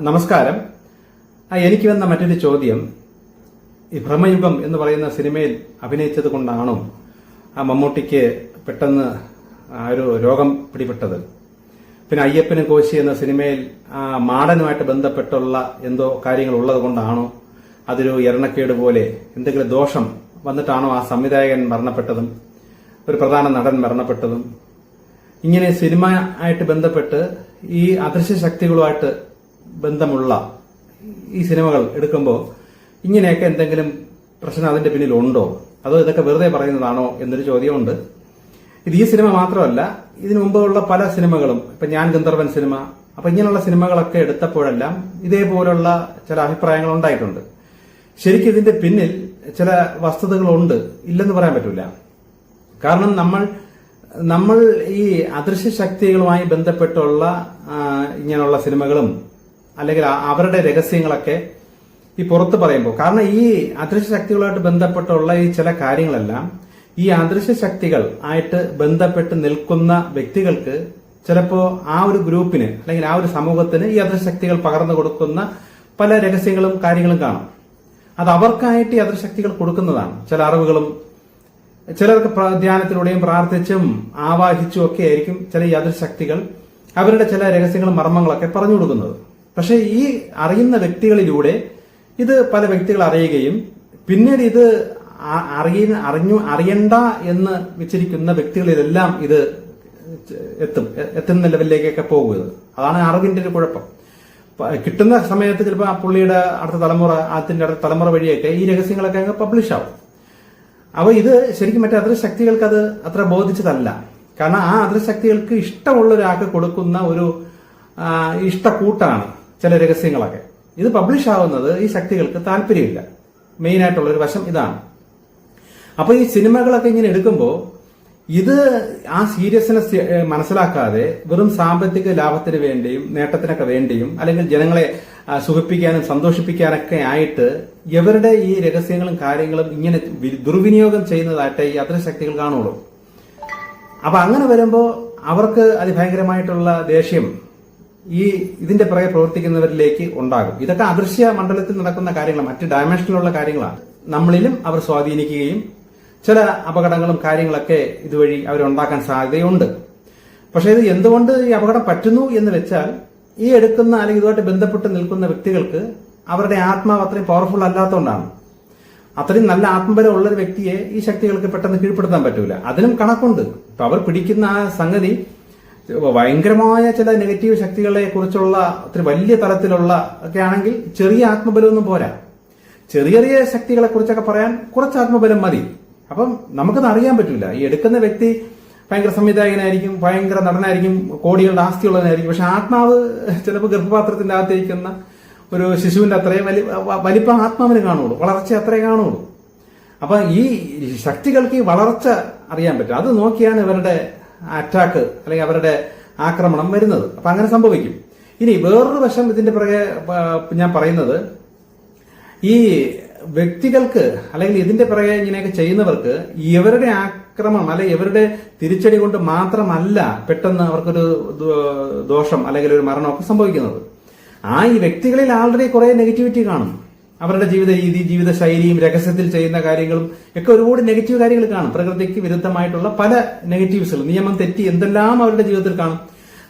നമസ്കാരം. എനിക്ക് വന്ന മറ്റൊരു ചോദ്യം. ഈ ഭ്രമയുഗം എന്ന് പറയുന്ന സിനിമയിൽ അഭിനയിച്ചത് കൊണ്ടാണോ ആ മമ്മൂട്ടിക്ക് പെട്ടെന്ന് ഒരു രോഗം പിടിപെട്ടത്? പിന്നെ അയ്യപ്പനും കോശി എന്ന സിനിമയിൽ ആ മാടനുമായിട്ട് ബന്ധപ്പെട്ടുള്ള എന്തോ കാര്യങ്ങൾ ഉള്ളത് കൊണ്ടാണോ? അതൊരു എരണക്കേട് പോലെ എന്തെങ്കിലും ദോഷം വന്നിട്ടാണോ ആ സംവിധായകൻ മരണപ്പെട്ടതും ഒരു പ്രധാന നടൻ മരണപ്പെട്ടതും? ഇങ്ങനെ സിനിമ ആയിട്ട് ബന്ധപ്പെട്ട് ഈ അദൃശ്യ ശക്തികളുമായിട്ട് ബന്ധമുള്ള ഈ സിനിമകൾ എടുക്കുമ്പോൾ ഇങ്ങനെയൊക്കെ എന്തെങ്കിലും പ്രശ്നം അതിന്റെ പിന്നിലുണ്ടോ? അതോ ഇതൊക്കെ വെറുതെ പറയുന്നതാണോ എന്നൊരു ചോദ്യമുണ്ട്. ഇത് ഈ സിനിമ മാത്രമല്ല ഇതിനു മുമ്പുള്ള പല സിനിമകളും ഇപ്പൊ ഞാൻ ഗന്ധർവൻ സിനിമ അപ്പൊ ഇങ്ങനെയുള്ള സിനിമകളൊക്കെ എടുത്തപ്പോഴെല്ലാം ഇതേപോലുള്ള ചില അഭിപ്രായങ്ങൾ ഉണ്ടായിട്ടുണ്ട്. ശരിക്കും ഇതിന്റെ പിന്നിൽ ചില വസ്തുതകളുണ്ട് ഇല്ലെന്ന് പറയാൻ പറ്റില്ല കാരണം നമ്മൾ നമ്മൾ ഈ അദൃശ്യ ശക്തികളുമായി ബന്ധപ്പെട്ടുള്ള ഇങ്ങനെയുള്ള സിനിമകളും അല്ലെങ്കിൽ അവരുടെ രഹസ്യങ്ങളൊക്കെ ഈ പുറത്ത് പറയുമ്പോൾ. കാരണം ഈ അദൃശ്യ ശക്തികളുമായിട്ട് ബന്ധപ്പെട്ടുള്ള ഈ ചില കാര്യങ്ങളെല്ലാം ഈ അദൃശ്യ ശക്തികൾ ആയിട്ട് ബന്ധപ്പെട്ട് നിൽക്കുന്ന വ്യക്തികൾക്ക് ചിലപ്പോ ആ ഒരു ഗ്രൂപ്പിന് അല്ലെങ്കിൽ ആ ഒരു സമൂഹത്തിന് ഈ അദൃശ്യ ശക്തികൾ പകർന്നു കൊടുക്കുന്ന പല രഹസ്യങ്ങളും കാര്യങ്ങളും കാണും. അത് അവർക്കായിട്ട് ഈ ശക്തികൾ കൊടുക്കുന്നതാണ്. ചില അറിവുകളും ചിലർക്ക് ധ്യാനത്തിലൂടെയും പ്രാർത്ഥിച്ചും ആവാഹിച്ചും ഒക്കെ ആയിരിക്കും ചില ഈ അദൃശക്തികൾ അവരുടെ ചില രഹസ്യങ്ങളും മർമ്മങ്ങളൊക്കെ പറഞ്ഞു കൊടുക്കുന്നത്. പക്ഷെ ഈ അറിയുന്ന വ്യക്തികളിലൂടെ ഇത് പല വ്യക്തികൾ അറിയുകയും പിന്നീട് ഇത് അറിയ അറിഞ്ഞു അറിയണ്ട എന്ന് വെച്ചിരിക്കുന്ന വ്യക്തികളിലെല്ലാം ഇത് എത്തും എത്തുന്ന ലെവലിലേക്കൊക്കെ പോകുന്നത്. അതാണ് അറിവിന്റെ ഒരു കുഴപ്പം. കിട്ടുന്ന സമയത്ത് ചിലപ്പോൾ ആ പുള്ളിയുടെ അടുത്ത തലമുറ അതിന്റെ അടുത്ത തലമുറ വഴിയൊക്കെ ഈ രഹസ്യങ്ങളൊക്കെ അങ്ങ് പബ്ലിഷ് ആവും. അപ്പൊ ഇത് ശരിക്കും മറ്റേ അദൃശക്തികൾക്ക് അത് അത്ര ബോധിച്ചതല്ല. കാരണം ആ അദൃശക്തികൾക്ക് ഇഷ്ടമുള്ള ഒരാൾക്ക് കൊടുക്കുന്ന ഒരു ഇഷ്ടക്കൂട്ടാണ്. ചില രഹസ്യങ്ങളൊക്കെ. ഇത് പബ്ലിഷ് ആവുന്നത് ഈ ശക്തികൾക്ക് താല്പര്യമില്ല. മെയിൻ ആയിട്ടുള്ള ഒരു വശം ഇതാണ്. അപ്പൊ ഈ സിനിമകളൊക്കെ ഇങ്ങനെ എടുക്കുമ്പോൾ ഇത് ആ സീരിയസ്നെസ് മനസ്സിലാക്കാതെ വെറും സാമ്പത്തിക ലാഭത്തിന് വേണ്ടിയും നേട്ടത്തിനൊക്കെ വേണ്ടിയും അല്ലെങ്കിൽ ജനങ്ങളെ സുഖിപ്പിക്കാനും സന്തോഷിപ്പിക്കാനൊക്കെ ആയിട്ട് ഇവരുടെ ഈ രഹസ്യങ്ങളും കാര്യങ്ങളും ഇങ്ങനെ ദുർവിനിയോഗം ചെയ്യുന്നതായിട്ട് ഈ അദൃശക്തികൾ കാണുള്ളൂ. അപ്പൊ അങ്ങനെ വരുമ്പോൾ അവർക്ക് അതിഭയങ്കരമായിട്ടുള്ള ദേഷ്യം ഈ ഇതിന്റെ പുറകെ പ്രവർത്തിക്കുന്നവരിലേക്ക് ഉണ്ടാകും. ഇതൊക്കെ അദൃശ്യ മണ്ഡലത്തിൽ നടക്കുന്ന കാര്യങ്ങളാണ്. മറ്റ് ഡയമെൻഷനിലുള്ള കാര്യങ്ങളാണ്. നമ്മളിലും അവർ സ്വാധീനിക്കുകയും ചില അപകടങ്ങളും കാര്യങ്ങളൊക്കെ ഇതുവഴി അവരുണ്ടാക്കാൻ സാധ്യതയുണ്ട്. പക്ഷെ ഇത് എന്തുകൊണ്ട് ഈ അപകടം പറ്റുന്നു എന്ന് വെച്ചാൽ ഈ എടുക്കുന്ന അല്ലെങ്കിൽ ഇതുമായിട്ട് ബന്ധപ്പെട്ട് നിൽക്കുന്ന വ്യക്തികൾക്ക് അവരുടെ ആത്മാവ് അത്രയും പവർഫുൾ അല്ലാത്തതുകൊണ്ടാണ്. അത്രയും നല്ല ആത്മബലം ഉള്ള ഒരു വ്യക്തിയെ ഈ ശക്തികൾക്ക് പെട്ടെന്ന് കീഴ്പ്പെടുത്താൻ പറ്റൂല. അതിനും കണക്കുണ്ട്. അവർ പിടിക്കുന്ന ആ സംഗതി ഭയങ്കരമായ ചില നെഗറ്റീവ് ശക്തികളെ കുറിച്ചുള്ള വലിയ തലത്തിലുള്ള ഒക്കെ ആണെങ്കിൽ ചെറിയ ആത്മബലമൊന്നും പോരാ. ചെറിയ ചെറിയ ശക്തികളെ കുറിച്ചൊക്കെ പറയാൻ കുറച്ച് ആത്മബലം മതി. അപ്പം നമുക്കത് അറിയാൻ പറ്റില്ല. ഈ എടുക്കുന്ന വ്യക്തി ഭയങ്കര സംവിധായകനായിരിക്കും ഭയങ്കര നടനായിരിക്കും കോടികളുടെ ആസ്തിയുള്ളവനായിരിക്കും. പക്ഷെ ആത്മാവ് ചിലപ്പോൾ ഗർഭപാത്രത്തിന്റെ അകത്തിരിക്കുന്ന ഒരു ശിശുവിന്റെ അത്രയും വലി വലിപ്പം ആത്മാവിന് കാണുള്ളൂ. വളർച്ച അത്രേ കാണുള്ളൂ. അപ്പൊ ഈ ശക്തികൾക്ക് ഈ വളർച്ച അറിയാൻ പറ്റും. അത് നോക്കിയാണ് ഇവരുടെ അറ്റാക്ക് അല്ലെങ്കിൽ അവരുടെ ആക്രമണം വരുന്നത്. അപ്പൊ അങ്ങനെ സംഭവിക്കും. ഇനി വേറൊരു വശം ഇതിന്റെ പുറകെ ഞാൻ പറയുന്നത് ഈ വ്യക്തികൾക്ക് അല്ലെങ്കിൽ ഇതിന്റെ പിറകെ ഇങ്ങനെയൊക്കെ ചെയ്യുന്നവർക്ക് ഇവരുടെ ആക്രമണം അല്ലെങ്കിൽ ഇവരുടെ തിരിച്ചടി കൊണ്ട് മാത്രമല്ല പെട്ടെന്ന് അവർക്കൊരു ദോഷം അല്ലെങ്കിൽ ഒരു മരണമൊക്കെ സംഭവിക്കുന്നത്. ആ ഈ വ്യക്തികളിൽ ആൾറെഡി കുറെ നെഗറ്റിവിറ്റി കാണും. അവരുടെ ജീവിത രീതി ജീവിത ശൈലിയും രഹസ്യത്തിൽ ചെയ്യുന്ന കാര്യങ്ങളും ഒക്കെ ഒരുപാട് നെഗറ്റീവ് കാര്യങ്ങൾ കാണും. പ്രകൃതിക്ക് വിരുദ്ധമായിട്ടുള്ള പല നെഗറ്റീവ്സുകൾ നിയമം തെറ്റി എന്തെല്ലാം അവരുടെ ജീവിതത്തിൽ കാണും.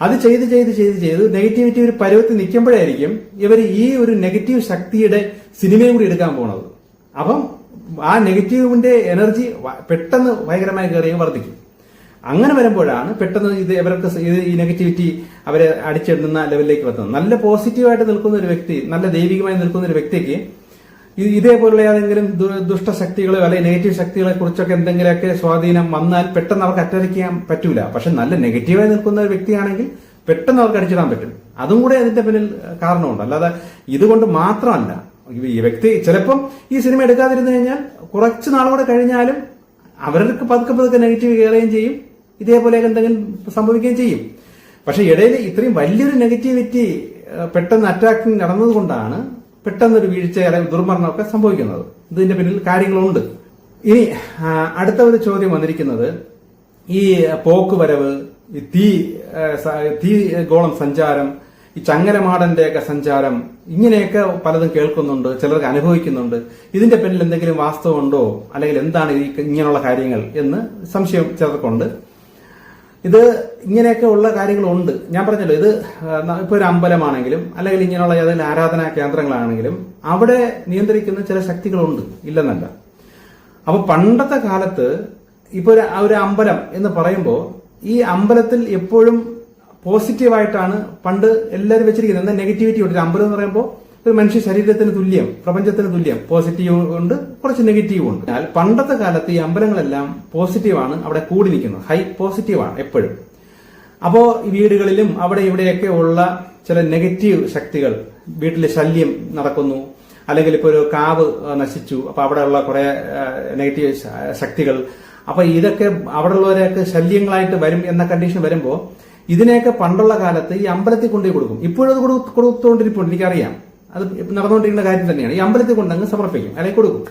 അത് ചെയ്ത് ചെയ്ത് ചെയ്ത് ചെയ്ത് നെഗറ്റിവിറ്റി ഒരു പരുവത്തിൽ നിൽക്കുമ്പോഴായിരിക്കും ഇവർ ഈ ഒരു നെഗറ്റീവ് ശക്തിയുടെ സിനിമയും കൂടി എടുക്കാൻ പോണത്. അപ്പം ആ നെഗറ്റീവിന്റെ എനർജി പെട്ടെന്ന് ഭയങ്കരമായി കയറിയും വർദ്ധിക്കും. അങ്ങനെ വരുമ്പോഴാണ് പെട്ടെന്ന് ഇത് ഇവർക്ക് ഈ നെഗറ്റിവിറ്റി അവരെ അടിച്ചെടുന്ന ലെവലിലേക്ക് വരുന്നത് നല്ല പോസിറ്റീവായിട്ട് നിൽക്കുന്ന ഒരു വ്യക്തി നല്ല ദൈവികമായി നിൽക്കുന്ന ഒരു വ്യക്തിക്ക് ഇതേപോലുള്ള ഏതെങ്കിലും ദുഷ്ടശക്തികളോ അല്ലെങ്കിൽ നെഗറ്റീവ് ശക്തികളെ കുറിച്ചൊക്കെ എന്തെങ്കിലുമൊക്കെ സ്വാധീനം വന്നാൽ പെട്ടെന്ന് അവർക്ക് അറ്ററിക്കാൻ പറ്റൂല. പക്ഷെ നല്ല നെഗറ്റീവായി നിൽക്കുന്ന ഒരു വ്യക്തിയാണെങ്കിൽ പെട്ടെന്ന് അവർക്ക് അടിച്ചിടാൻ പറ്റും. അതും കൂടെ അതിന്റെ പിന്നിൽ കാരണമുണ്ട്. അല്ലാതെ ഇതുകൊണ്ട് മാത്രമല്ല. ഈ വ്യക്തി ചിലപ്പം ഈ സിനിമ എടുക്കാതിരുന്നു കഴിഞ്ഞാൽ കുറച്ച് നാളുകൂടെ കഴിഞ്ഞാലും അവർക്ക് പതുക്കെ പതുക്കെ നെഗറ്റീവ് കയറുകയും ചെയ്യും. ഇതേപോലെ എന്തെങ്കിലും സംഭവിക്കുകയും ചെയ്യും. പക്ഷെ ഇടയിൽ ഇത്രയും വലിയൊരു നെഗറ്റിവിറ്റി പെട്ടെന്ന് അറ്റാക്കിങ് നടന്നതുകൊണ്ടാണ് പെട്ടെന്നൊരു വീഴ്ച അല്ലെങ്കിൽ ദുർമരണമൊക്കെ സംഭവിക്കുന്നത്. ഇതിന്റെ പിന്നിൽ കാര്യങ്ങളുണ്ട്. ഇനി അടുത്ത ഒരു ചോദ്യം വന്നിരിക്കുന്നത് ഈ പോക്ക് വരവ് തീ തീ ഗോളം സഞ്ചാരം ഈ ചങ്ങലമാടന്റെയൊക്കെ സഞ്ചാരം ഇങ്ങനെയൊക്കെ പലതും കേൾക്കുന്നുണ്ട് ചിലർക്ക് അനുഭവിക്കുന്നുണ്ട്. ഇതിന്റെ പിന്നിൽ എന്തെങ്കിലും വാസ്തവമുണ്ടോ? അല്ലെങ്കിൽ എന്താണ് ഈ ഇങ്ങനെയുള്ള കാര്യങ്ങൾ എന്ന് സംശയം ചിലർക്കുണ്ട്. ഇത് ഇങ്ങനെയൊക്കെ ഉള്ള കാര്യങ്ങളുണ്ട്. ഞാൻ പറഞ്ഞല്ലോ ഇത് ഇപ്പോൾ ഒരു അമ്പലമാണെങ്കിലും അല്ലെങ്കിൽ ഇങ്ങനെയുള്ള ഏതെങ്കിലും ആരാധനാ കേന്ദ്രങ്ങളാണെങ്കിലും അവിടെ നിയന്ത്രിക്കുന്ന ചില ശക്തികളുണ്ട്. ഇല്ലെന്നല്ല. അപ്പൊ പണ്ടത്തെ കാലത്ത് ഇപ്പൊ ഒരു അമ്പലം എന്ന് പറയുമ്പോൾ ഈ അമ്പലത്തിൽ എപ്പോഴും പോസിറ്റീവായിട്ടാണ് പണ്ട് എല്ലാവരും വെച്ചിരിക്കുന്നത്. എന്താ നെഗറ്റിവിറ്റി ഉണ്ട്. അമ്പലം എന്ന് പറയുമ്പോൾ ഒരു മനുഷ്യ ശരീരത്തിന് തുല്യം പ്രപഞ്ചത്തിന് തുല്യം പോസിറ്റീവ് ഉണ്ട് കുറച്ച് നെഗറ്റീവ് ഉണ്ട്. എന്നാൽ പണ്ടത്തെ കാലത്ത് ഈ അമ്പലങ്ങളെല്ലാം പോസിറ്റീവാണ് അവിടെ കൂടി നിൽക്കുന്നത് ഹൈ പോസിറ്റീവാണ് എപ്പോഴും. അപ്പോ ഈ വീടുകളിലും അവിടെ ഇവിടെയൊക്കെ ഉള്ള ചില നെഗറ്റീവ് ശക്തികൾ വീട്ടിലെ ശല്യം നടക്കുന്നു അല്ലെങ്കിൽ ഇപ്പോൾ ഒരു കാവ് നശിച്ചു അപ്പൊ അവിടെയുള്ള കുറെ നെഗറ്റീവ് ശക്തികൾ. അപ്പൊ ഇതൊക്കെ അവിടെ ഉള്ളവരെയൊക്കെ ശല്യങ്ങളായിട്ട് വരും എന്ന കണ്ടീഷൻ വരുമ്പോൾ ഇതിനെയൊക്കെ പണ്ടുള്ള കാലത്ത് ഈ അമ്പലത്തിൽ കൊണ്ടുപോയി കൊടുക്കും. ഇപ്പോഴത് കൊടുത്തുകൊണ്ടിരിപ്പുണ്ട് എനിക്കറിയാം. അത് നടന്നുകൊണ്ടിരിക്കുന്ന കാര്യം തന്നെയാണ്. ഈ അമ്പലത്തിൽ കൊണ്ടങ്ങ് സമർപ്പിക്കും അല്ലെങ്കിൽ കൊടുക്കും.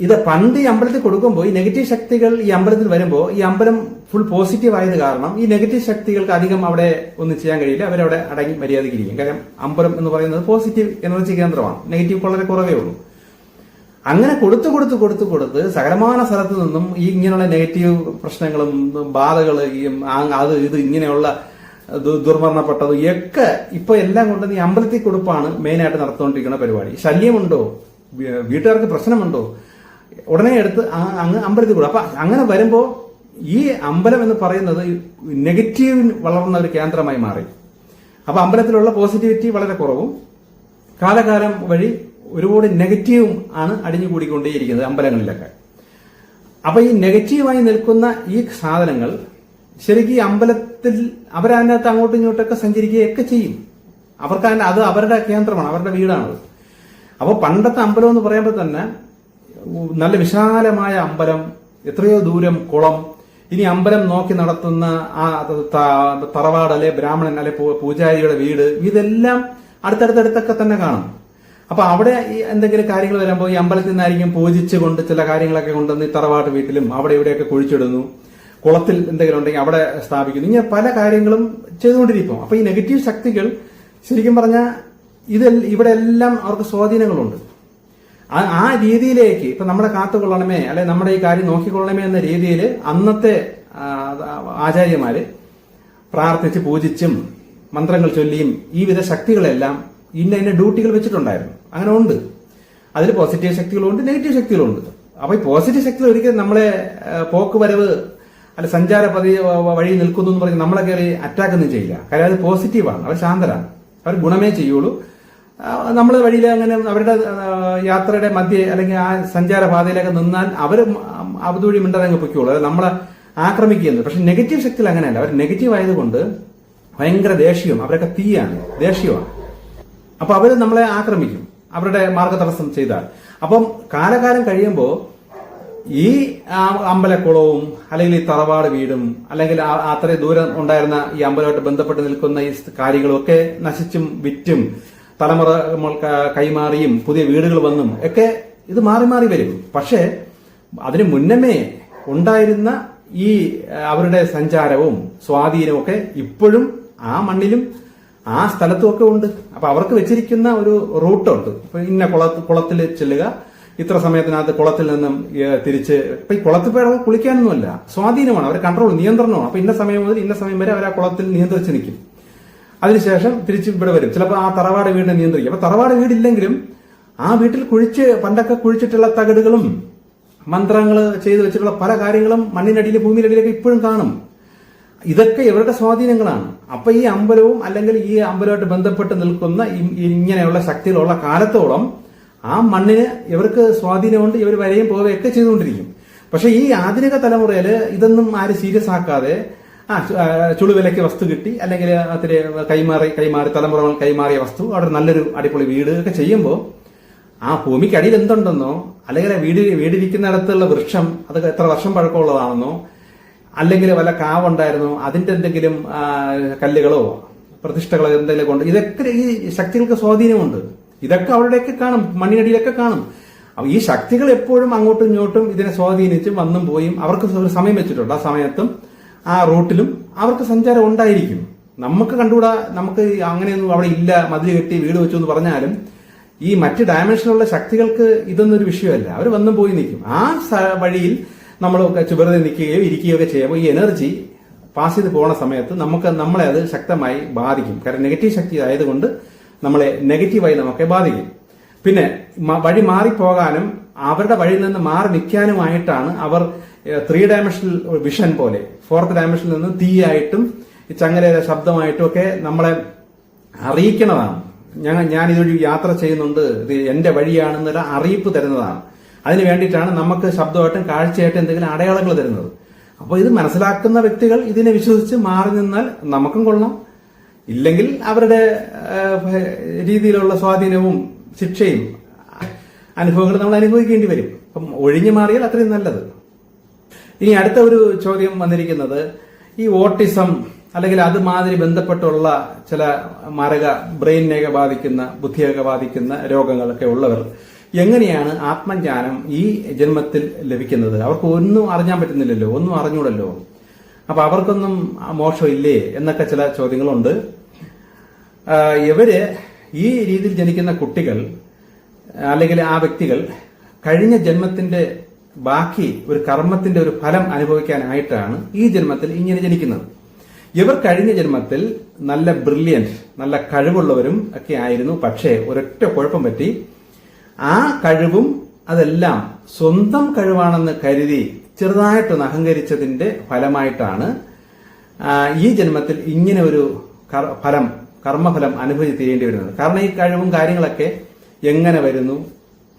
ഇത് പണ്ട് ഈ അമ്പലത്തിൽ കൊടുക്കുമ്പോൾ ഈ നെഗറ്റീവ് ശക്തികൾ ഈ അമ്പലത്തിൽ വരുമ്പോൾ ഈ അമ്പലം ഫുൾ പോസിറ്റീവ് ആയത് കാരണം ഈ നെഗറ്റീവ് ശക്തികൾക്ക് അധികം അവിടെ ഒന്നും ചെയ്യാൻ കഴിയില്ല. അവരവിടെ അടങ്ങി മര്യാദയ്ക്ക് ഇരിക്കും കാരണം അമ്പലം എന്ന് പറയുന്നത് പോസിറ്റീവ് എനർജി കേന്ദ്രമാണ്. നെഗറ്റീവ് വളരെ കുറവേ ഉള്ളൂ. അങ്ങനെ കൊടുത്തു കൊടുത്ത് കൊടുത്തു കൊടുത്ത് സകലമാന സ്ഥലത്ത് നിന്നും ഈ ഇങ്ങനെയുള്ള നെഗറ്റീവ് പ്രശ്നങ്ങളും ബാധകൾ ആ- അത് ഇത് ഇങ്ങനെയുള്ള ദുർമരണപ്പെട്ടത്. ഒക്കെ ഇപ്പൊ എല്ലാം കൊണ്ട് ഈ അമ്പലത്തിൽ കൊടുപ്പാണ് മെയിനായിട്ട് നടത്തുകൊണ്ടിരിക്കുന്ന പരിപാടി. ശല്യമുണ്ടോ? വീട്ടുകാർക്ക് പ്രശ്നമുണ്ടോ? ഉടനെ എടുത്ത് അങ്ങ് അമ്പലത്തിൽ കൊടുക്കും അപ്പൊ അങ്ങനെ വരുമ്പോ ഈ അമ്പലം എന്ന് പറയുന്നത് നെഗറ്റീവ് വളർന്ന ഒരു കേന്ദ്രമായി മാറി. അപ്പൊ അമ്പലത്തിലുള്ള പോസിറ്റിവിറ്റി വളരെ കുറവും. കാലകാലം വഴി ഒരുപാട് നെഗറ്റീവും ആണ് അടിഞ്ഞു കൂടിക്കൊണ്ടേയിരിക്കുന്നത് അമ്പലങ്ങളിലൊക്കെ. അപ്പൊ ഈ നെഗറ്റീവായി നിൽക്കുന്ന ഈ സാധനങ്ങൾ ശരിക്കും ഈ അമ്പലത്തിൽ അവരതിനകത്ത് അങ്ങോട്ടും ഇങ്ങോട്ടൊക്കെ സഞ്ചരിക്കുകയൊക്കെ ചെയ്യും. അവർക്ക് അത് അവരുടെ കേന്ദ്രമാണ് അവരുടെ വീടാണത്. അപ്പോൾ പണ്ടത്തെ അമ്പലം എന്ന് പറയുമ്പോൾ തന്നെ നല്ല വിശാലമായ അമ്പലം എത്രയോ ദൂരം കുളം ഇനി അമ്പലം നോക്കി നടത്തുന്ന ആ തറവാട് അല്ലെ ബ്രാഹ്മണൻ അല്ലെ പൂജാരിയുടെ വീട് ഇതെല്ലാം അടുത്തടുത്തടുത്തൊക്കെ തന്നെ കാണും. അപ്പൊ അവിടെ ഈ എന്തെങ്കിലും കാര്യങ്ങൾ വരുമ്പോൾ ഈ അമ്പലത്തിൽ നിന്നായിരിക്കും പൂജിച്ചുകൊണ്ട് ചില കാര്യങ്ങളൊക്കെ കൊണ്ടുവന്ന് ഈ തറവാട്ട് വീട്ടിലും അവിടെ ഇവിടെയൊക്കെ കുഴിച്ചിടുന്നു. കുളത്തിൽ എന്തെങ്കിലും ഉണ്ടെങ്കിൽ അവിടെ സ്ഥാപിക്കുന്നു. ഇങ്ങനെ പല കാര്യങ്ങളും ചെയ്തുകൊണ്ടിരിക്കും. അപ്പൊ ഈ നെഗറ്റീവ് ശക്തികൾ ശരിക്കും പറഞ്ഞാൽ ഇത് ഇവിടെ എല്ലാം അവർക്ക് സ്വാധീനങ്ങളുണ്ട്. ആ- രീതിയിലേക്ക് ഇപ്പൊ നമ്മളെ കാത്തുകൊള്ളണമേ അല്ലെ നമ്മുടെ ഈ കാര്യം നോക്കിക്കൊള്ളണമേ എന്ന രീതിയിൽ അന്നത്തെ ആചാര്യമാര് പ്രാർത്ഥിച്ച് പൂജിച്ചും മന്ത്രങ്ങൾ ചൊല്ലിയും ഈ വിധ ശക്തികളെല്ലാം ഇന്ന ഇന്ന ഡ്യൂട്ടികൾ വെച്ചിട്ടുണ്ടായിരുന്നു. അങ്ങനെ ഉണ്ട്. അതിൽ പോസിറ്റീവ് ശക്തികളുണ്ട് നെഗറ്റീവ് ശക്തികളുണ്ട്. അപ്പൊ ഈ പോസിറ്റീവ് ശക്തികൾ ഒരിക്കലും നമ്മളെ പോക്ക് വരവ് അല്ല സഞ്ചാര പതി വഴി നിൽക്കുന്നു എന്ന് പറഞ്ഞ് നമ്മളെ കയറി അറ്റാക്ക് ഒന്നും ചെയ്യില്ല. കാര്യം അത് പോസിറ്റീവാണ് അവർ ശാന്തരാണ്. അവർ ഗുണമേ ചെയ്യുള്ളൂ. നമ്മൾ വഴിയിൽ അങ്ങനെ അവരുടെ യാത്രയുടെ മധ്യേ അല്ലെങ്കിൽ ആ സഞ്ചാര പാതയിലൊക്കെ നിന്നാൽ അവർ അതുവഴി മിണ്ടതങ്ങ് പൊയ്ക്കുള്ളൂ അത് നമ്മളെ ആക്രമിക്കുന്നത് പക്ഷെ നെഗറ്റീവ് ശക്തിയിൽ അങ്ങനെയല്ല. അവർ നെഗറ്റീവ് ആയതുകൊണ്ട് ഭയങ്കര ദേഷ്യവും അവരൊക്കെ തീയാണ് ദേഷ്യമാണ്. അപ്പൊ അവർ നമ്മളെ ആക്രമിക്കും. അവരുടെ മാർഗതടസ്സം ചെയ്താൽ. അപ്പം കാലകാലം കഴിയുമ്പോൾ ഈ അമ്പലക്കുളവും അല്ലെങ്കിൽ ഈ തറവാട് വീടും അല്ലെങ്കിൽ അത്രയും ദൂരം ഉണ്ടായിരുന്ന ഈ അമ്പലമായിട്ട് ബന്ധപ്പെട്ട് നിൽക്കുന്ന ഈ കാര്യങ്ങളൊക്കെ നശിച്ചും വിറ്റും തലമുറ കൈമാറിയും പുതിയ വീടുകൾ വന്നും ഒക്കെ ഇത് മാറി മാറി വരും. പക്ഷേ അതിനു മുന്നമേ ഉണ്ടായിരുന്ന ഈ അവരുടെ സഞ്ചാരവും സ്വാധീനവും ഒക്കെ ഇപ്പോഴും ആ മണ്ണിലും ആ സ്ഥലത്തും ഒക്കെ ഉണ്ട്. അപ്പൊ അവർക്ക് വെച്ചിരിക്കുന്ന ഒരു റൂട്ടുണ്ട്. ഇന്ന കുള കുളത്തിൽ ചെല്ലുക ഇത്ര സമയത്തിനകത്ത് കുളത്തിൽ നിന്നും തിരിച്ച് ഇപ്പൊ ഈ കുളത്തിൽ പോയി കുളിക്കാനൊന്നുമല്ല. സ്വാധീനമാണ് അവരെ കൺട്രോൾ നിയന്ത്രണമാണ്. അപ്പൊ ഇന്ന സമയം മുതൽ ഇന്ന സമയം വരെ അവർ ആ കുളത്തിൽ നിയന്ത്രിച്ച് നിൽക്കും. അതിനുശേഷം തിരിച്ച് ഇവിടെ വരും. ചിലപ്പോൾ ആ തറവാട് വീടിനെ നിയന്ത്രിക്കും. അപ്പൊ തറവാട് വീടില്ലെങ്കിലും ആ വീട്ടിൽ കുഴിച്ച് പണ്ടൊക്കെ കുഴിച്ചിട്ടുള്ള തകടുകളും മന്ത്രങ്ങൾ ചെയ്തു വെച്ചിട്ടുള്ള പല കാര്യങ്ങളും മണ്ണിനടിയിൽ ഭൂമിയിലടിയിലൊക്കെ ഇപ്പോഴും കാണും. ഇതൊക്കെ ഇവരുടെ സ്വാധീനങ്ങളാണ്. അപ്പൊ ഈ അമ്പലവും അല്ലെങ്കിൽ ഈ അമ്പലവുമായിട്ട് ബന്ധപ്പെട്ട് നിൽക്കുന്ന ഇങ്ങനെയുള്ള ശക്തികളുള്ള കാലത്തോളം ആ മണ്ണിന് ഇവർക്ക് സ്വാധീനമുണ്ട് ഇവർ വരെയും പോവുകയൊക്കെ ചെയ്തുകൊണ്ടിരിക്കും. പക്ഷെ ഈ ആധുനിക തലമുറയിൽ ഇതൊന്നും ആരും സീരിയസ് ആക്കാതെ ആ ചുളുവിലയ്ക്ക് വസ്തു കിട്ടി അല്ലെങ്കിൽ അതിലെ കൈമാറി കൈമാറി തലമുറകൾ കൈമാറിയ വസ്തു അവിടെ നല്ലൊരു അടിപൊളി വീട് ഒക്കെ ചെയ്യുമ്പോൾ ആ ഭൂമിക്ക് അടിയിൽ എന്തുണ്ടെന്നോ അല്ലെങ്കിൽ വീട് വീടിരിക്കുന്നിടത്തുള്ള വൃക്ഷം അത് എത്ര വർഷം പഴക്കമുള്ളതാണെന്നോ അല്ലെങ്കിൽ വല്ല കാവുണ്ടായിരുന്നോ അതിന്റെ എന്തെങ്കിലും കല്ലുകളോ പ്രതിഷ്ഠകളോ എന്തെങ്കിലും കൊണ്ട് ഇതൊക്കെ ഈ ശക്തികൾക്ക് സ്വാധീനമുണ്ട്. ഇതൊക്കെ അവരുടെയൊക്കെ കാണും മണ്ണിനടിയിലൊക്കെ കാണും. ഈ ശക്തികൾ എപ്പോഴും അങ്ങോട്ടും ഇങ്ങോട്ടും ഇതിനെ സ്വാധീനിച്ചും വന്നും പോയും. അവർക്ക് ഒരു സമയം വെച്ചിട്ടുണ്ട്. ആ സമയത്തും ആ റൂട്ടിലും അവർക്ക് സഞ്ചാരം ഉണ്ടായിരിക്കും. നമുക്ക് കണ്ടുകൂടാ നമുക്ക് അങ്ങനെയൊന്നും അവിടെ ഇല്ല മതിൽ കെട്ടി വീട് വെച്ചു എന്ന് പറഞ്ഞാലും ഈ മറ്റ് ഡയമെൻഷനിലുള്ള ശക്തികൾക്ക് ഇതൊന്നും ഒരു വിഷയമല്ല. അവർ വന്നും പോയി നിൽക്കും. ആ വഴിയിൽ നമ്മൾ വെറുതെ നിൽക്കുകയോ ഇരിക്കുകയോ ഒക്കെ ചെയ്യുമ്പോൾ ഈ എനർജി പാസ് ചെയ്ത് പോകുന്ന സമയത്ത് നമുക്ക് നമ്മളെ അത് ശക്തമായി ബാധിക്കും. കാരണം നെഗറ്റീവ് ശക്തി ആയതുകൊണ്ട് നമ്മളെ നെഗറ്റീവായി നമുക്ക് ബാധിക്കും. പിന്നെ വഴി മാറിപ്പോകാനും അവരുടെ വഴിയിൽ നിന്ന് മാറി നിൽക്കാനുമായിട്ടാണ് അവർ ത്രീ ഡയമെൻഷണൽ വിഷൻ പോലെ ഫോർത്ത് ഡയമെൻഷനിൽ നിന്ന് തീയായിട്ടും ചങ്ങലയുടെ ശബ്ദമായിട്ടും ഒക്കെ നമ്മളെ അറിയിക്കുന്നതാണ്. ഞങ്ങൾ ഞാൻ ഇതൊരു യാത്ര ചെയ്യുന്നുണ്ട് ഇത് എന്റെ വഴിയാണെന്നൊരു അറിയിപ്പ് തരുന്നതാണ്. അതിന് വേണ്ടിയിട്ടാണ് നമുക്ക് ശബ്ദമായിട്ടും കാഴ്ചയായിട്ടും എന്തെങ്കിലും അടയാളങ്ങൾ തരുന്നത്. അപ്പോൾ ഇത് മനസ്സിലാക്കുന്ന വ്യക്തികൾ ഇതിനെ വിശ്വസിച്ച് മാറി നിന്നാൽ നമുക്കും കൊള്ളാം. ഇല്ലെങ്കിൽ അവരുടെ രീതിയിലുള്ള സ്വാധീനവും ശിക്ഷയും അനുഭവങ്ങൾ നമ്മൾ അനുഭവിക്കേണ്ടി വരും. അപ്പം ഒഴിഞ്ഞു മാറിയാൽ അത്രയും നല്ലത്. ഇനി അടുത്ത ഒരു ചോദ്യം വന്നിരിക്കുന്നത് ഈ ഓട്ടിസം അല്ലെങ്കിൽ അതുമാതിരി ബന്ധപ്പെട്ടുള്ള ചില മരക ബ്രെയിനിനെയൊക്കെ ബാധിക്കുന്ന ബുദ്ധിയൊക്കെ ബാധിക്കുന്ന രോഗങ്ങളൊക്കെ ഉള്ളവർ എങ്ങനെയാണ് ആത്മജ്ഞാനം ഈ ജന്മത്തിൽ ലഭിക്കുന്നത്? അവർക്ക് ഒന്നും അറിഞ്ഞാൻ പറ്റുന്നില്ലല്ലോ ഒന്നും അറിഞ്ഞൂടല്ലോ. അപ്പൊ അവർക്കൊന്നും മോശമില്ലേ എന്നൊക്കെ ചില ചോദ്യങ്ങളുണ്ട്. ഇവർ ഈ രീതിയിൽ ജനിക്കുന്ന കുട്ടികൾ അല്ലെങ്കിൽ ആ വ്യക്തികൾ കഴിഞ്ഞ ജന്മത്തിന്റെ ബാക്കി ഒരു കർമ്മത്തിന്റെ ഒരു ഫലം അനുഭവിക്കാനായിട്ടാണ് ഈ ജന്മത്തിൽ ഇങ്ങനെ ജനിക്കുന്നത്. ഇവർ കഴിഞ്ഞ ജന്മത്തിൽ നല്ല ബ്രില്യന്റ് നല്ല കഴിവുള്ളവരും ഒക്കെ ആയിരുന്നു. പക്ഷേ ഒരൊറ്റ കുഴപ്പം പറ്റി. ആ കഴിവും അതെല്ലാം സ്വന്തം കഴിവാണെന്ന് കരുതി ചെറുതായിട്ടൊന്ന് അഹങ്കരിച്ചതിന്റെ ഫലമായിട്ടാണ് ഈ ജന്മത്തിൽ ഇങ്ങനെ ഒരു ഫലം കർമ്മഫലം അനുഭവിച്ച് തീരേണ്ടി വരുന്നത്. കാരണം ഈ കഴിവും കാര്യങ്ങളൊക്കെ എങ്ങനെ വരുന്നു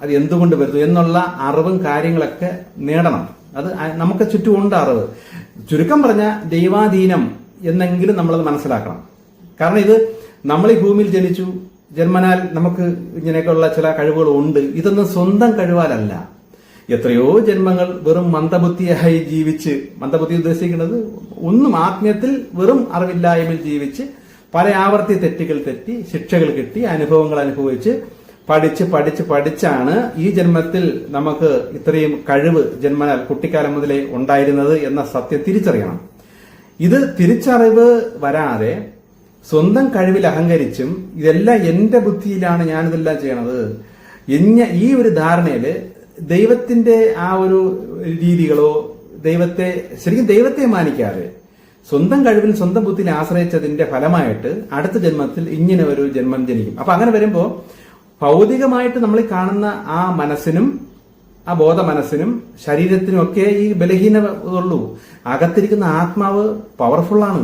അത് എന്തുകൊണ്ട് വരുന്നു എന്നുള്ള അറിവും കാര്യങ്ങളൊക്കെ നേടണം. അത് നമുക്ക് ചുറ്റുമുണ്ട് അറിവ്. ചുരുക്കം പറഞ്ഞ ദൈവാധീനം എന്നെങ്കിലും നമ്മളത് മനസ്സിലാക്കണം. കാരണം ഇത് നമ്മൾ ഈ ഭൂമിയിൽ ജനിച്ചു ജന്മനാൽ നമുക്ക് ഇങ്ങനെയൊക്കെയുള്ള ചില കഴിവുകൾ ഉണ്ട്. ഇതൊന്നും സ്വന്തം കഴിവാലല്ല. എത്രയോ ജന്മങ്ങൾ വെറും മന്ദബുദ്ധിയായി ജീവിച്ച് മന്ദബുദ്ധി ഉദ്ദേശിക്കുന്നത് ഒന്നും ആത്മീയത്തിൽ വെറും അറിവില്ലായ്മയിൽ ജീവിച്ച് പല ആവർത്തി തെറ്റുകൾ തെറ്റി ശിക്ഷകൾ കിട്ടി അനുഭവങ്ങൾ അനുഭവിച്ച് പഠിച്ച് പഠിച്ച് പഠിച്ചാണ് ഈ ജന്മത്തിൽ നമുക്ക് ഇത്രയും കഴിവ് ജന്മനാൽ കുട്ടിക്കാലം മുതലേ ഉണ്ടായിരുന്നത് എന്ന സത്യം തിരിച്ചറിയണം. ഇത് തിരിച്ചറിവ് വരാതെ സ്വന്തം കഴിവിൽ അഹങ്കരിച്ചും ഇതെല്ലാം എന്റെ ബുദ്ധിയിലാണ് ഞാനിതെല്ലാം ചെയ്യണത് ഈ ഒരു ധാരണയിൽ ദൈവത്തിന്റെ ആ ഒരു രീതികളോ ദൈവത്തെ ശരിക്കും ദൈവത്തെ മാനിക്കാതെ സ്വന്തം കഴിവിൽ സ്വന്തം ബുദ്ധിയിൽ ആശ്രയിച്ചതിന്റെ ഫലമായിട്ട് അടുത്ത ജന്മത്തിൽ ഇങ്ങനെ ഒരു ജന്മം ജനിക്കും. അപ്പൊ അങ്ങനെ വരുമ്പോൾ ഭൗതികമായിട്ട് നമ്മൾ കാണുന്ന ആ മനസ്സിനും ആ ബോധ മനസ്സിനും ശരീരത്തിനും ഒക്കെ ഈ ബലഹീനത ഉള്ളൂ അകത്തിരിക്കുന്ന ആത്മാവ് പവർഫുള്ളാണ്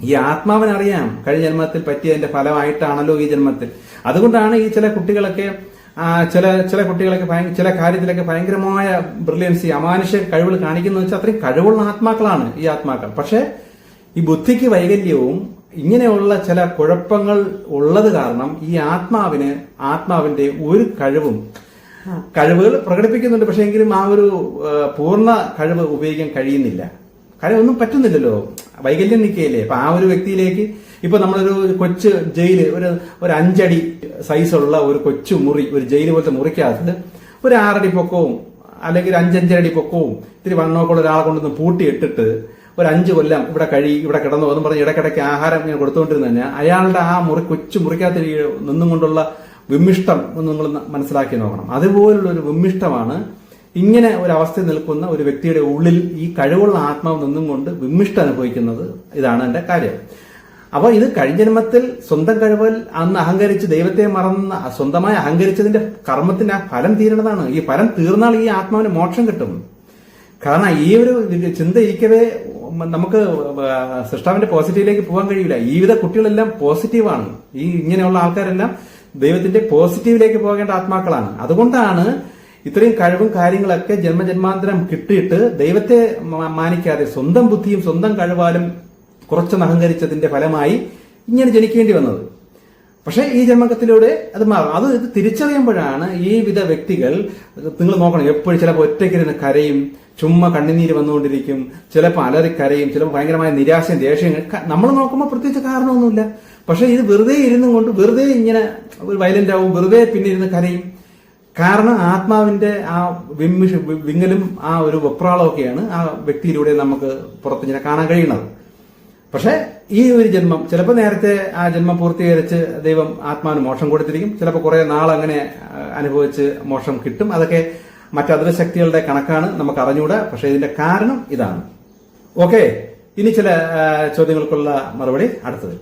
ഈ ആത്മാവിനറിയാം കഴിഞ്ഞ ജന്മത്തിൽ പറ്റിയതിന്റെ ഫലമായിട്ടാണല്ലോ ഈ ജന്മത്തിൽ. അതുകൊണ്ടാണ് ഈ ചില കുട്ടികളൊക്കെ ചില ചില കുട്ടികളൊക്കെ ചില കാര്യത്തിലൊക്കെ ഭയങ്കരമായ ബ്രില്യൻസി അമാനുഷ്യ കഴിവുകൾ കാണിക്കുന്ന വെച്ചാൽ അത്രയും കഴിവുള്ള ആത്മാക്കളാണ് ഈ ആത്മാക്കൾ. പക്ഷെ ഈ ബുദ്ധിക്ക് വൈകല്യവും ഇങ്ങനെയുള്ള ചില കുഴപ്പങ്ങൾ ഉള്ളത് കാരണം ഈ ആത്മാവിന് ആത്മാവിന്റെ ഒരു കഴിവും കഴിവുകൾ പ്രകടിപ്പിക്കുന്നുണ്ട്. പക്ഷെ എങ്കിലും ആ ഒരു പൂർണ കഴിവ് ഉപയോഗിക്കാൻ കഴിയുന്നില്ല. കാര്യം ഒന്നും പറ്റുന്നില്ലല്ലോ. വൈകല്യം നിൽക്കുകയില്ലേ അപ്പൊ ആ ഒരു വ്യക്തിയിലേക്ക് ഇപ്പൊ നമ്മളൊരു കൊച്ച് ജയിൽ ഒരു ഒരു അഞ്ചടി സൈസുള്ള ഒരു കൊച്ചു മുറി ഒരു ജയിൽ പോലത്തെ മുറിക്കകത്ത് ഒരു ആറടി പൊക്കവും അല്ലെങ്കിൽ അഞ്ചഞ്ചരടി പൊക്കവും ഇത്തിരി വണ്ണമൊക്കെ ഉള്ള ഒരാളെ കൊണ്ടൊന്ന് പൂട്ടിയിട്ടിട്ട് ഒരു അഞ്ച് കൊല്ലം ഇവിടെ കഴി ഇവിടെ കിടന്നു എന്ന് പറഞ്ഞ് ഇടയ്ക്കിടയ്ക്ക് ആഹാരം ഇങ്ങനെ കൊടുത്തുകൊണ്ടിരുന്ന തന്നെ അയാളുടെ ആ മുറി കൊച്ചു മുറിക്കകത്ത് നിന്നും കൊണ്ടുള്ള വിമ്മിഷ്ടം ഒന്ന് നിങ്ങൾ മനസ്സിലാക്കി നോക്കണം. അതുപോലുള്ള ഒരു വിമ്മിഷ്ടമാണ് ഇങ്ങനെ ഒരു അവസ്ഥയിൽ നിൽക്കുന്ന ഒരു വ്യക്തിയുടെ ഉള്ളിൽ ഈ കഴിവുള്ള ആത്മാവ് നിന്നും കൊണ്ട് വിമ്മിഷ്ട അനുഭവിക്കുന്നത് ഇതാണ് എന്റെ കാര്യം. അപ്പൊ ഇത് കഴിഞ്ഞ ജന്മത്തിൽ സ്വന്തം കഴിവിൽ അന്ന് അഹങ്കരിച്ച് ദൈവത്തെ മറന്ന സ്വന്തമായി അഹങ്കരിച്ചതിന്റെ കർമ്മത്തിന്റെ ആ ഫലം തീരണതാണ് ഈ ഫലം തീർന്നാൽ ഈ ആത്മാവിന് മോക്ഷം കിട്ടും. കാരണം ഈ ഒരു ചിന്ത ഇരിക്കവേ നമുക്ക് സൃഷ്ടാവിന്റെ പോസിറ്റീവിലേക്ക് പോകാൻ കഴിയില്ല. ഈ വിധ കുട്ടികളെല്ലാം പോസിറ്റീവാണ്. ഈ ഇങ്ങനെയുള്ള ആൾക്കാരെല്ലാം ദൈവത്തിന്റെ പോസിറ്റീവിലേക്ക് പോകേണ്ട ആത്മാക്കളാണ്. അതുകൊണ്ടാണ് ഇത്രയും കഴിവും കാര്യങ്ങളൊക്കെ ജന്മജന്മാന്തരം കിട്ടിയിട്ട് ദൈവത്തെ മാനിക്കാതെ സ്വന്തം ബുദ്ധിയും സ്വന്തം കഴിവാലും കുറച്ചൊന്ന് അഹങ്കരിച്ചതിന്റെ ഫലമായി ഇങ്ങനെ ജനിക്കേണ്ടി വന്നത്. പക്ഷേ ഈ ജന്മകത്തിലൂടെ അത് മാറും. അത് ഇത് തിരിച്ചറിയുമ്പോഴാണ് ഈ വിധ വ്യക്തികൾ നിങ്ങൾ നോക്കണം എപ്പോഴും ചിലപ്പോൾ ഒറ്റയ്ക്കിരുന്ന് കരയും ചുമ്മാ കണ്ണുനീര് വന്നുകൊണ്ടിരിക്കും ചിലപ്പോൾ അലറി കരയും ചിലപ്പോൾ ഭയങ്കരമായ നിരാശയും ദേഷ്യം നമ്മൾ നോക്കുമ്പോൾ പ്രത്യേകിച്ച് കാരണമൊന്നുമില്ല. പക്ഷേ ഇത് വെറുതെ ഇരുന്നും കൊണ്ട് വെറുതെ ഇങ്ങനെ വയലന്റ് ആവും വെറുതെ പിന്നെ ഇരുന്ന് കരയും. കാരണം ആത്മാവിന്റെ ആ വിമ്മിഷ വിങ്ങലും ആ ഒരു വെപ്രാളമൊക്കെയാണ് ആ വ്യക്തിയിലൂടെ നമുക്ക് പുറത്തിങ്ങനെ കാണാൻ കഴിയുന്നത്. പക്ഷെ ഈ ഒരു ജന്മം ചിലപ്പോൾ നേരത്തെ ആ ജന്മം പൂർത്തീകരിച്ച് ദൈവം ആത്മാവിന് മോഷം കൊടുത്തിരിക്കും. ചിലപ്പോൾ കുറെ നാൾ അങ്ങനെ അനുഭവിച്ച് മോഷം കിട്ടും. അതൊക്കെ മറ്റതിര ശക്തികളുടെ കണക്കാണ് നമുക്ക് അറിഞ്ഞുകൂടാ. പക്ഷെ ഇതിന്റെ കാരണം ഇതാണ്. ഓക്കെ ഇനി ചില ചോദ്യങ്ങൾക്കുള്ള മറുപടി അടുത്തത്.